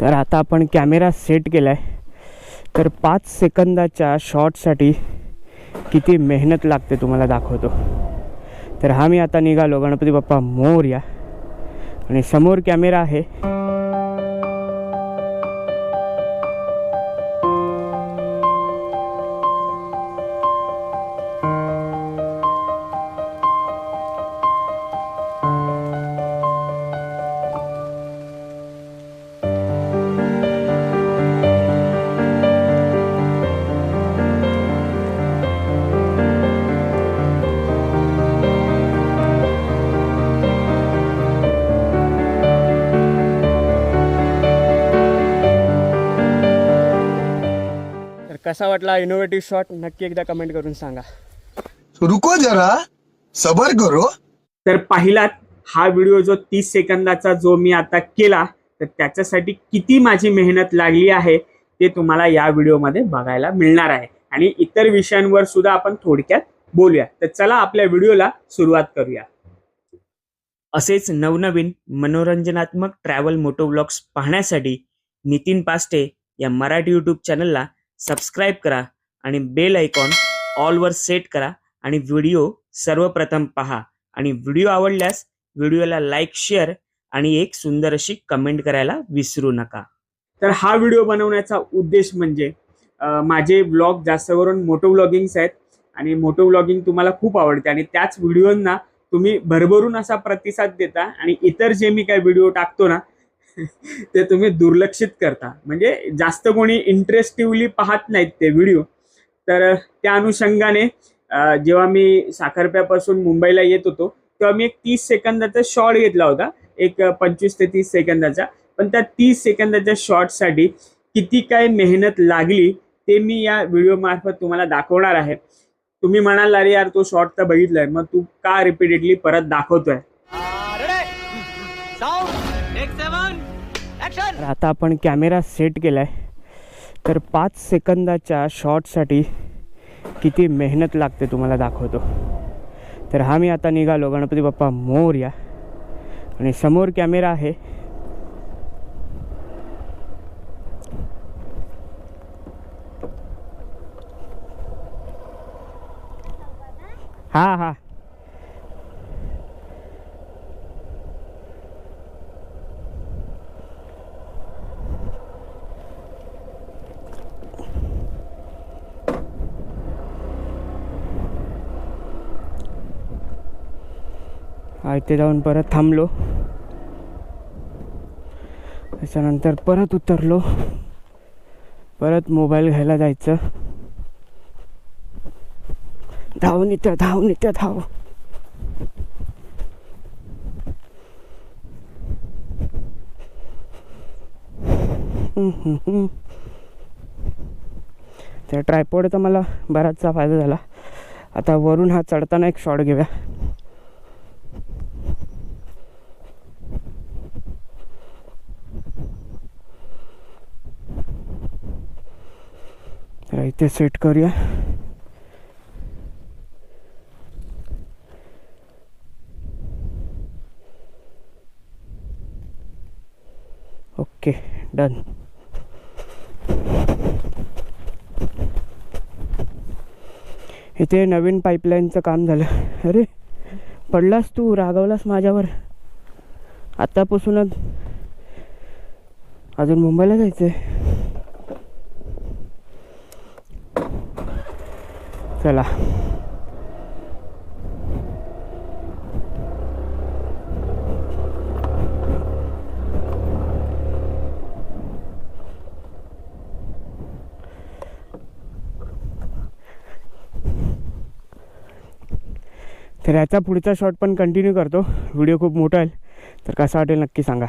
तर आता आपण कॅमेरा सेट केला आहे तर पाच सेकंदाच्या शॉटसाठी किती मेहनत लागते तुम्हाला दाखवतो. तर हा मी आता निघालो. गणपती बाप्पा मोरया. आणि समोर कॅमेरा आहे. कसा वाटला इनोव्हेटिव्ह शॉट नक्की एकदा कमेंट करून सांगा. रुको जरा. सबर करो. तर पाहिलात हा व्हिडिओ जो तीस सेकंदाचा जो मी आता केला तर त्याच्यासाठी किती माझी मेहनत लागली आहे ते तुम्हाला या व्हिडिओमध्ये बघायला मिळणार आहे. आणि इतर विषयांवर सुद्धा आपण थोडक्यात बोलूया. तर चला आपल्या व्हिडिओला सुरुवात करूया. असेच नवनवीन मनोरंजनात्मक ट्रॅव्हल मोटो व्लॉग्स पाहण्यासाठी नितीन पास्टे या मराठी यूट्यूब चॅनलला सबस्क्राईब करा आणि बेल आयकॉन ऑलवर सेट करा आणि व्हिडिओ सर्वप्रथम पहा. आणि व्हिडिओ आवडल्यास व्हिडिओला लाईक शेअर आणि एक सुंदर अशी कमेंट करायला विसरू नका. तर हा व्हिडिओ बनवण्याचा उद्देश म्हणजे माझे व्लॉग जास्त करून मोटो ब्लॉगिंग्स आहेत आणि मोटो ब्लॉगिंग तुम्हाला खूप आवडते आणि त्याच व्हिडिओंना तुम्ही भरभरून असा प्रतिसाद देता आणि इतर जे मी काही व्हिडिओ टाकतो ना ते तुम्ही दुर्लक्षित करता. म्हणजे जास्त कोणी इंटरेस्टिव्हली पाहत नाहीत ते व्हिडिओ तर त्या अनुषंगाने जेव्हा मी साखरप्यापासून मुंबईला येत होतो तेव्हा मी एक तीस सेकंदाचा शॉट घेतला होता. एक पंचवीस ते तीस सेकंदाचा. पण त्या तीस सेकंदाच्या शॉर्टसाठी किती काय मेहनत लागली ते मी या व्हिडिओ मार्फत तुम्हाला दाखवणार आहे. तुम्ही म्हणाल अरे यार तो शॉट तर बघितलाय. मग तू का रिपीटेडली परत दाखवतोय? तर आता आपण कॅमेरा सेट केलाय. तर पाच सेकंदाच्या शॉटसाठी किती मेहनत लागते तुम्हाला दाखवतो. तर हा मी आता निघालो. गणपती बाप्पा मोर्या आणि समोर कॅमेरा आहे. हा हा. इथे जाऊन परत थांबलो. त्याच्यानंतर परत उतरलो. परत मोबाईल घ्यायला जायचं. धावून इथं धावून इथं धाव. हम्म, हम्म, हम्म. त्या ट्रायपॉडचा मला बराचसा फायदा झाला. आता वरून हा चढताना एक शॉट घेऊया. इथे सेट करूया. Okay done. इथे नवीन पाईपलाईनचं काम झालं. अरे पडलास तू रागवलास माझ्यावर. आत्तापासूनच अजून मुंबईला जायचं आहे चला. तर याचा पुढचा शॉट पण कंटिन्यू करतो. व्हिडिओ खूप मोठा आहे. तर कसा वाटेल नक्की सांगा.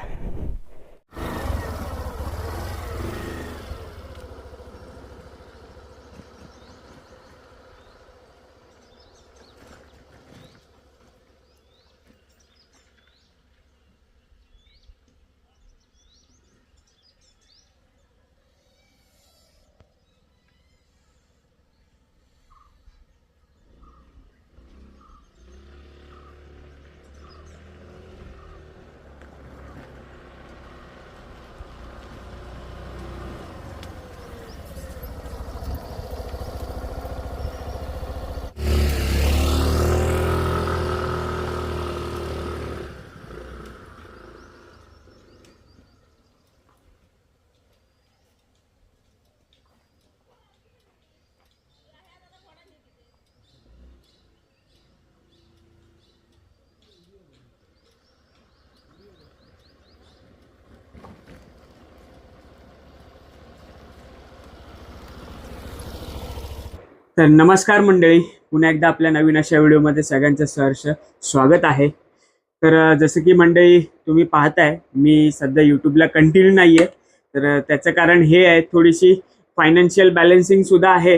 तर नमस्कार मंडळी पुन्हा एकदा आपल्या नवीन अशा व्हिडिओमध्ये सगळ्यांचं सहर्ष स्वागत आहे. तर जसं की मंडळी तुम्ही पाहताय मी सध्या यूट्यूबला कंटिन्यू नाही आहे तर त्याचं कारण हे आहे थोडीशी फायनान्शियल बॅलन्सिंगसुद्धा आहे.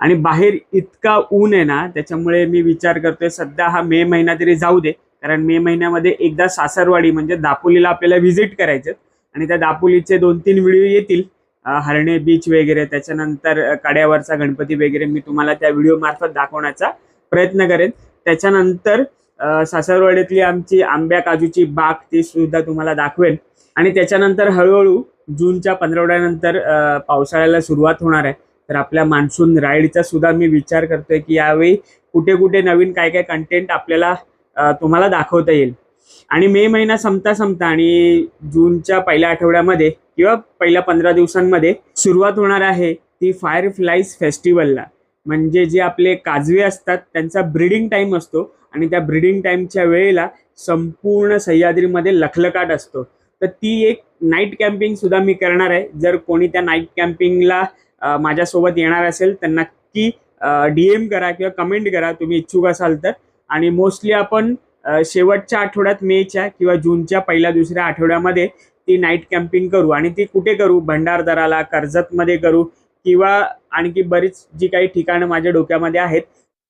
आणि बाहेर इतका ऊन आहे ना त्याच्यामुळे मी विचार करतोय सध्या हा मे महिना तरी जाऊ दे. कारण मे महिन्यामध्ये एकदा सासरवाडी म्हणजे दापोलीला आपल्याला व्हिजिट करायचं आणि त्या दापोलीचे दोन तीन व्हिडिओ येतील. हरणे बीच वगैरे त्याच्यानंतर कड्यावरचा गणपती वगैरे मी तुम्हाला त्या व्हिडिओ मार्फत दाखवण्याचा प्रयत्न करेन. त्याच्यानंतर सासरवाडीतली आमची आंब्या काजूची बाग ती सुद्धा तुम्हाला दाखवेन. आणि त्याच्यानंतर हळूहळू जूनच्या पंधरवड्यानंतर पावसाळ्याला सुरुवात होणार आहे. तर आपल्या मान्सून राईडचा सुद्धा मी विचार करतोय की यावेळी कुठे कुठे नवीन काय काय कंटेंट आपल्याला तुम्हाला दाखवता येईल. आणि मे महिना संपता संपता आणि जूनच्या पहिल्या आठवड्यामध्ये किंवा पहिल्या पंधरा दिवसांमध्ये सुरुवात होणार आहे ती फायर फ्लाईज फेस्टिवलला म्हणजे जे आपले काजवे असतात त्यांचा ब्रीडिंग टाईम असतो आणि त्या ब्रीडिंग टाईमच्या वेळेला संपूर्ण सह्याद्रीमध्ये लखलकाट असतो. तर ती एक नाईट कॅम्पिंग सुद्धा मी करणार आहे. जर कोणी त्या नाईट कॅम्पिंगला माझ्यासोबत येणार असेल तर नक्की डी एम करा किंवा कमेंट करा. तुम्ही इच्छुक असाल तर. आणि मोस्टली आपण शेवटच्या आठवड्यात मेच्या किंवा जूनच्या पहिल्या दुसऱ्या आठवड्यामध्ये ती नाईट कॅम्पिंग करू आणि ती कुठे करू? भंडारदराला कर्जतमध्ये करू किंवा आणखी बरीच जी काही ठिकाणं माझ्या डोक्यामध्ये आहेत.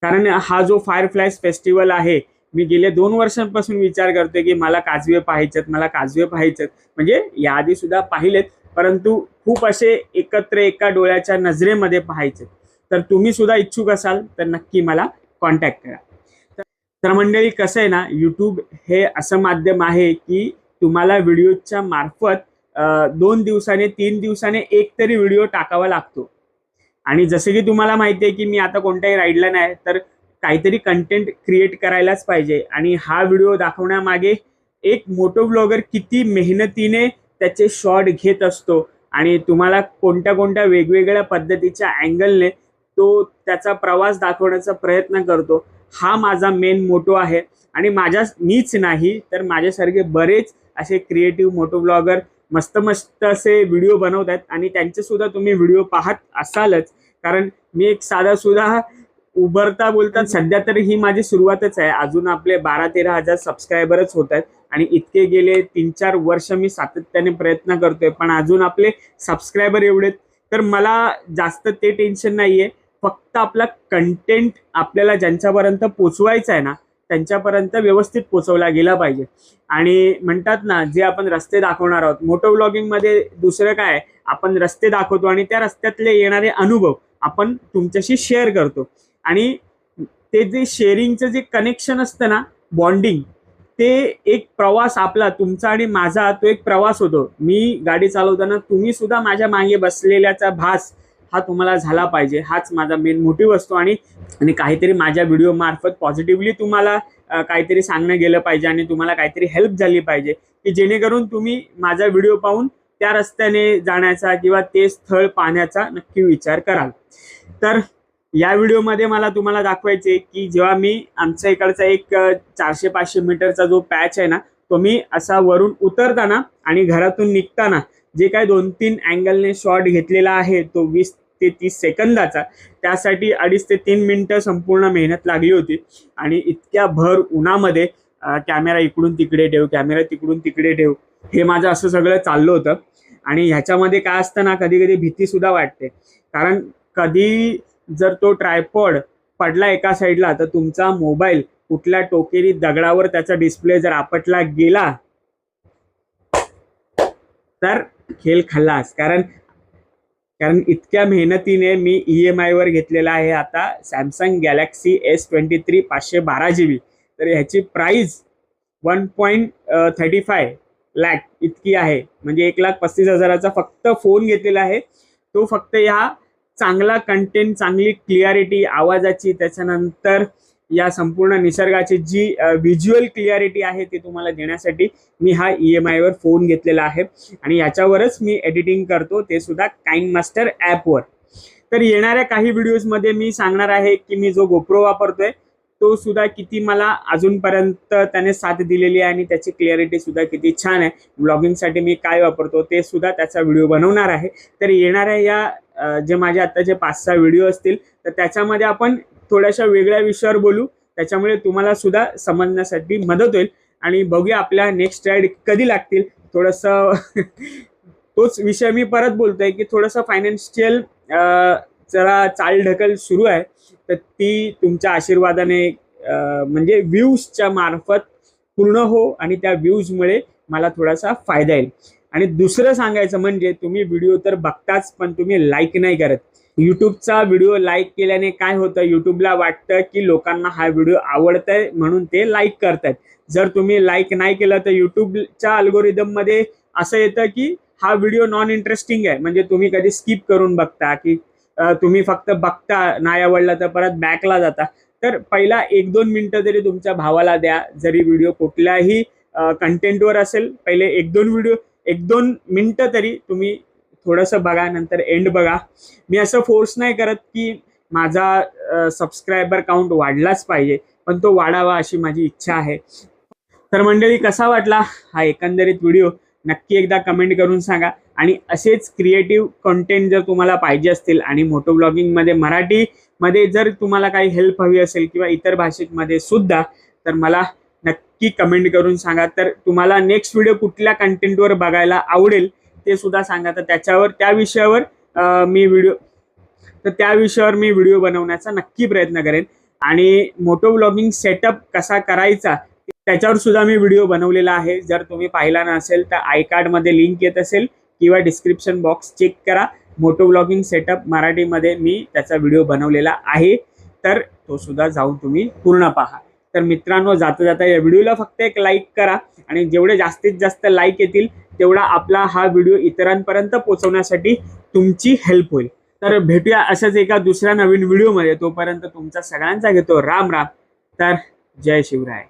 कारण हा जो फायरफ्लायज फेस्टिवल आहे मी गेले दोन वर्षांपासून विचार करतोय की मला काजवे पाहायचेत मला काजवे पाहायचेत. म्हणजे याआधी सुद्धा पाहिलेत परंतु खूप असे एकत्र एका डोळ्याच्या नजरेमध्ये पाहायचे तर तुम्ही सुद्धा इच्छुक असाल तर नक्की मला कॉन्टॅक्ट करा. तर- मंडळी कसं आहे ना यूट्यूब हे असं माध्यम आहे की तुम्हाला व्हिडिओच्या मार्फत दोन दिवसाने तीन दिवसाने एक तरी व्हिडिओ टाकावा लागतो. आणि जसं की तुम्हाला माहिती आहे की मी आता कोणत्याही राईडला नाही तर काहीतरी कंटेंट क्रिएट करायलाच पाहिजे. आणि हा व्हिडिओ दाखवण्यामागे एक मोटो ब्लॉगर किती मेहनतीने त्याचे शॉट घेत असतो. आणि तुम्हाला कोणत्या कोणत्या वेगवेगळ्या पद्धतीच्या अँगलने तो त्याचा प्रवास दाखवण्याचा प्रयत्न करतो. हा माझा मेन मोटो आहे. आणि माझ्या मीच नाही तर माझ्यासारखे बरेच असे क्रिएटिव्ह मोटो ब्लॉगर मस्त मस्त असे व्हिडिओ बनवत आहेत. आणि त्यांचे सुद्धा तुम्ही व्हिडिओ पाहत असालच. कारण मी एक साधा सुद्धा उभरता बोलता सध्या तर ही माझी सुरुवातच आहे. अजून आपले बारा तेरा हजार सबस्क्रायबरच होत आहेत. आणि इतके गेले तीन चार वर्ष मी सातत्याने प्रयत्न करतोय. पण अजून आपले सबस्क्रायबर एवढे तर मला जास्त ते टेन्शन नाहीये. फक्त आपला कंटेंट आपल्याला ज्यांच्यापर्यंत पोचवायचा आहे ना त्यांच्यापर्यंत व्यवस्थित पोचवला गेला पाहिजे. आणि म्हणतात ना जे आपण रस्ते दाखवणार आहोत मोटो व्लॉगिंगमध्ये दुसरं काय आपण रस्ते दाखवतो आणि त्या रस्त्यातले येणारे अनुभव आपण तुमच्याशी शेअर करतो. आणि ते जे शेअरिंगचं जे कनेक्शन असतं ना बॉन्डिंग ते एक प्रवास आपला तुमचा आणि माझा तो एक प्रवास होतो. मी गाडी चालवताना तुम्ही सुद्धा माझ्या मागे बसलेल्याचा भास हा तुम्हाला झाला पाहिजे. हाच माझा मेन मोटिव्ह असतो आणि आणि काहीतरी माझ्या व्हिडिओ मार्फत पॉझिटिव्हली तुम्हाला काहीतरी सांगणं गेलं पाहिजे आणि तुम्हाला काहीतरी हेल्प झाली पाहिजे. की जेणेकरून तुम्ही माझा व्हिडिओ पाहून त्या रस्त्याने जाण्याचा किंवा ते स्थळ पाहण्याचा नक्की विचार कराल. तर या व्हिडिओमध्ये मला तुम्हाला दाखवायचे की जेव्हा मी आमच्या इकडचा एक चारशे पाचशे मीटरचा जो पॅच आहे ना तो मी असा वरून उतरताना आणि घरातून निघताना जे काय दोन तीन अँगलने शॉट घेतलेला आहे तो वीस ते तीस सेकंदाचा. त्यासाठी अडीच ते तीन मिनटं संपूर्ण मेहनत लागली होती. आणि इतक्या भर उन्हामध्ये कॅमेरा इकडून तिकडे ठेव कॅमेरा तिकडून तिकडे ठेव हे माझं असं सगळं चाललं होतं. आणि ह्याच्यामध्ये काय असतं ना कधी कधी भीती सुद्धा वाटते. कारण कधी जर तो ट्रायपॉड पडला एका साईडला तर तुमचा मोबाईल कुठल्या टोकेरी दगडावर त्याचा डिस्प्ले जर आपटला गेला तर खेळ खाल्लास कारण कारण इतक्या मेहनतीने मी ई एम आयवर घेतलेला आहे आता Samsung Galaxy S twenty three पाचशे बारा जी बी तर ह्याची price one point thirty five lakh इतकी आहे. म्हणजे एक लाख पस्तीस हजाराचा फक्त फोन घेतलेला आहे. तो फक्त ह्या चांगला कंटेंट चांगली क्लिअरिटी आवाजाची त्याच्यानंतर या संपूर्ण निसर्गाची जी व्हिज्युअल क्लिअरिटी आहे ती तुम्हाला देण्यासाठी मी हा ई एम आयवर फोन घेतलेला आहे. आणि याच्यावरच मी एडिटिंग करतो ते सुद्धा काइंड मास्टर ॲपवर तर येणाऱ्या काही व्हिडिओजमध्ये मी सांगणार आहे की मी जो गोप्रो वापरतोय तो सुद्धा किती मला अजूनपर्यंत त्याने साथ दिलेली आहे आणि त्याची क्लिअरिटी सुद्धा किती छान आहे. ब्लॉगिंगसाठी मी काय वापरतो ते सुद्धा त्याचा व्हिडिओ बनवणार आहे. तर येणाऱ्या या जे माझे आत्ताचे पाच सहा व्हिडिओ असतील तर त्याच्यामध्ये आपण थोड्याशा वेगळ्या विषयावर बोलू. त्याच्यामुळे तुम्हाला सुद्धा समजण्यासाठी मदत होईल. आणि बघूया आपल्या नेक्स्ट राईड कधी लागतील. थोडंसं तोच विषय मी परत बोलतोय की थोडंसं फायनान्शियल जरा चालढकल सुरू आहे. तर ती तुमच्या आशीर्वादाने म्हणजे व्ह्यूजच्या मार्फत पूर्ण हो आणि त्या व्ह्यूजमुळे मला थोडासा फायदा येईल. आणि दुसरं सांगायचं म्हणजे तुम्ही व्हिडिओ तर बघताच पण तुम्ही लाईक नाही करत. यूट्यूबचा व्हिडिओ लाईक केल्याने काय होतं? यूट्यूबला वाटतं की लोकांना हा व्हिडिओ आवडतंय म्हणून ते लाईक करतायत. जर तुम्ही लाईक नाही केलं तर यूट्यूबच्या अल्गोरिदममध्ये असं येतं की हा व्हिडिओ नॉन इंटरेस्टिंग आहे. म्हणजे तुम्ही कधी स्किप करून बघता की तुम्ही फक्त बघता नाही आवडला तर परत बॅकला जाता. तर पहिला एक दोन मिनटं तरी तुमच्या भावाला द्या. जरी व्हिडिओ कुठल्याही कंटेंटवर असेल पहिले एक दोन व्हिडिओ एक दोन मिनटं तरी तुम्ही थोडंसं बघा नंतर एंड बघा. मी असं फोर्स नाही करत की माझा सबस्क्रायबर काउंट वाढलाच पाहिजे पण तो वाढावा अशी माझी इच्छा आहे. तर मंडळी कसा वाटला हा एकंदरीत व्हिडिओ नक्की एकदा कमेंट करून सांगा. आणि असेच क्रिएटिव्ह कंटेंट जर तुम्हाला पाहिजे असतील आणि मोटो ब्लॉगिंगमध्ये मराठीमध्ये जर तुम्हाला काही हेल्प हवी असेल किंवा इतर भाषेमध्ये सुद्धा तर मला नक्की कमेंट करून सांगा. तर तुम्हाला नेक्स्ट व्हिडिओ कुठल्या कंटेंटवर बघायला आवडेल ते सुद्धा सांगा. तर त्याच्यावर त्या विषयावर मी व्हिडिओ तर त्या विषयावर मी व्हिडिओ बनवण्याचा नक्की प्रयत्न करेन. आणि मोटो ब्लॉगिंग सेटअप कसा करायचा त्याच्यावर सुद्धा मी व्हिडिओ बनवलेला आहे. जर तुम्ही पाहिला नसेल तर आय कार्डमध्ये लिंक येत असेल किंवा डिस्क्रिप्शन बॉक्स चेक करा. मोटो ब्लॉगिंग सेटअप मराठीमध्ये मी त्याचा व्हिडिओ बनवलेला आहे. तर तो सुद्धा जाऊन तुम्ही पूर्ण पहा. तर मित्रांनो जाता जाता या व्हिडिओला फक्त एक लाईक करा. आणि जेवढे जास्तीत जास्त लाईक येतील तेवढा आपला हा व्हिडिओ इतरांपर्यंत पोहोचवण्यासाठी तुमची हेल्प होईल. तर भेटूया अशाच एका दुसऱ्या नवीन व्हिडिओमध्ये तोपर्यंत तुमचा सगळ्यांचा घेतो. राम राम. तर जय शिवराय.